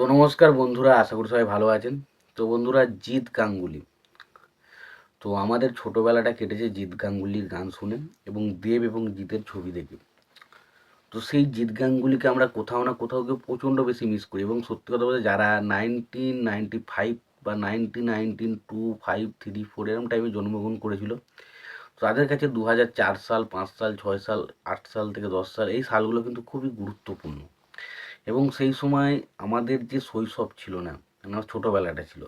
তো নমস্কার বন্ধুরা, আশা করি সবাই ভালো আছেন। তো বন্ধুরা, জিৎ গাঙ্গুলি। তো আমাদের ছোটোবেলাটা কেটেছে জিৎ গাঙ্গুলির গান শুনে এবং দেব এবং জিতের ছবি দেখে। তো সেই জিৎ গাঙ্গুলিকে আমরা কোথাও না কোথাও গিয়ে প্রচণ্ড বেশি মিস করি এবং সত্যি কথা বলতে যারা নাইনটিন নাইনটি ফাইভ বা nineteen nineteen two five three four এরম টাইমে জন্মগ্রহণ করেছিল তো তাদের কাছে দু চার সাল, পাঁচ সাল, ছয় সাল, আট সাল থেকে দশ সাল এই সালগুলো কিন্তু খুবই গুরুত্বপূর্ণ। এবং সেই সময় আমাদের যে শৈশব ছিল না মানে আমার ছোটোবেলাটা ছিল,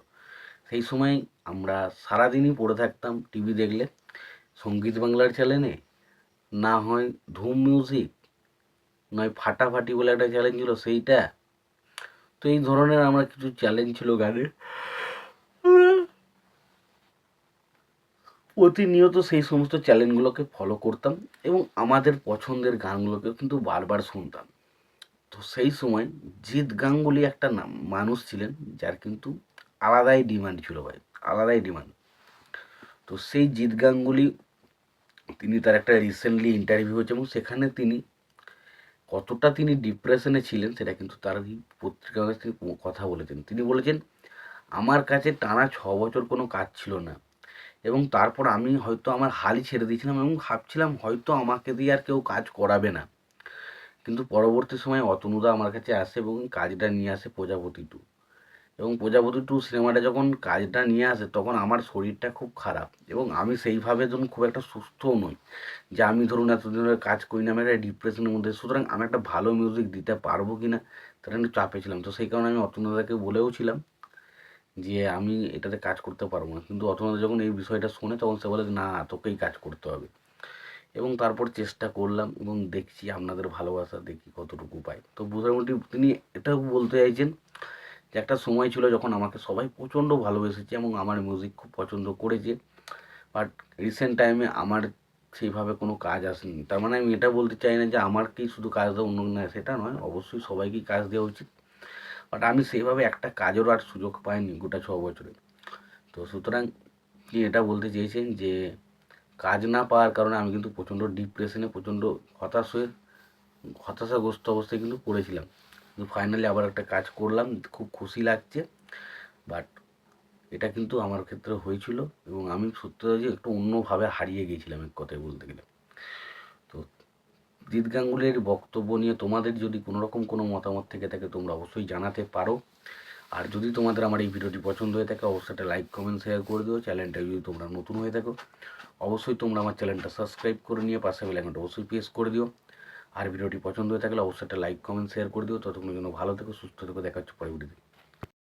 সেই সময় আমরা সারাদিনই পড়ে থাকতাম টিভি দেখলে, সংগীত বাংলার চ্যানেলে না হয় ধুম মিউজিক নয় ফাটাফাটি বলে একটা চ্যালেঞ্জ ছিল সেইটা। তো এই ধরনের আমরা কিছু চ্যালেঞ্জ ছিল গানে। প্রতিনিয়ত সেই সমস্ত চ্যালেঞ্জগুলোকে ফলো করতাম এবং আমাদের পছন্দের গানগুলোকে কিন্তু বারবার শুনতাম। তো সেই সময় জিৎ গাঙ্গুলি একটা নাম মানুষ ছিলেন, যার কিন্তু আলাদাই ডিমান্ড ছিল ভাই, আলাদাই ডিমান্ড। তো সেই জিৎ গাঙ্গুলি, তিনি তার একটা রিসেন্টলি ইন্টারভিউ হয়েছে এবং সেখানে তিনি কতটা তিনি ডিপ্রেশনে ছিলেন সেটা কিন্তু তার কাছে তিনি কথা বলেছেন। তিনি বলেছেন, আমার কাছে টানা ছ বছর কোনো কাজ ছিল না এবং তারপর আমি হয়তো আমার হালই ছেড়ে দিয়েছিলাম এবং ভাবছিলাম হয়তো আমাকে দিয়ে আর কেউ কাজ করাবে না। কিন্তু পরবর্তী সময়ে অতনুদা আমার কাছে আসে এবং কাজটা নিয়ে আসে প্রজাপতি টু এবং প্রজাপতি টু সিনেমাটা যখন কাজটা নিয়ে আসে, তখন আমার শরীরটা খুব খারাপ এবং আমি সেইভাবে ধরুন খুব একটা সুস্থও নই যে আমি ধরুন এতদিন ধরে কাজ করি না, আমি একটা ডিপ্রেশনের মধ্যে সুতরাং আমি একটা ভালো মিউজিক দিতে পারব কি না তারা একটু চাপে ছিলাম। তো সেই কারণে আমি অতনুদাকে বলেও ছিলাম যে আমি এটাতে কাজ করতে পারব না। কিন্তু অতনুদা যখন এই বিষয়টা শোনে, তখন সে বলে না, তোকেই কাজ করতে হবে। এবং তারপর চেষ্টা করলাম এবং দেখছি আপনাদের ভালোবাসা দেখি কতটুকু পাই। তো মোটামুটি তিনি এটাও বলতে চাইছেন যে একটা সময় ছিল যখন আমাকে সবাই প্রচণ্ড ভালোবেসেছে এবং আমার মিউজিক খুব পছন্দ করেছে। বাট রিসেন্ট টাইমে আমার সেইভাবে কোনো কাজ আসেনি। তার মানে আমি এটা বলতে চাই না যে আমারকেই শুধু কাজ দেওয়া অন্য না, সেটা নয়, অবশ্যই সবাইকেই কাজ দেওয়া উচিত। বাট আমি সেইভাবে একটা কাজেরও আর সুযোগ পাইনি গোটা ছ বছরে। তো সুতরাং তিনি এটা বলতে চেয়েছেন যে কাজ না পাওয়ার কারণে আমি কিন্তু প্রচণ্ড ডিপ্রেশনে প্রচণ্ড হতাশ হয়ে, হতাশাগ্রস্ত অবস্থায় কিন্তু পড়েছিলাম। কিন্তু ফাইনালি আবার একটা কাজ করলাম, খুব খুশি লাগছে বাট এটা কিন্তু আমার ক্ষেত্রে হয়েছিল এবং আমি সত্যি যে একটু অন্যভাবে হারিয়ে গিয়েছিলাম এক কথায় বলতে গেলে। তো জিৎ গাঙ্গুলির বক্তব্য নিয়ে তোমাদের যদি কোনো রকম কোনো মতামত থেকে থাকে তোমরা অবশ্যই জানাতে পারো। আর যদি তোমাদের আমার এই ভিডিওটি পছন্দ হয়ে থাকে, অবশ্যই একটা লাইক কমেন্ট শেয়ার করে দিও। চ্যানেলটা যদি তোমরা নতুন হয়ে থাকো, অবশ্যই তোমরা আমার চ্যানেলটা সাবস্ক্রাইব করে নিয়ে পাশে বেলাইকনটা অবশ্যই প্রেস করে দিও। আর ভিডিওটি পছন্দ হয়ে থাকলে অবশ্যই একটা লাইক কমেন্ট শেয়ার করে দিও। ততক্ষণের জন্য ভালো থেকো, সুস্থ থেকো, দেখা হচ্ছে পরে ভিডিওতে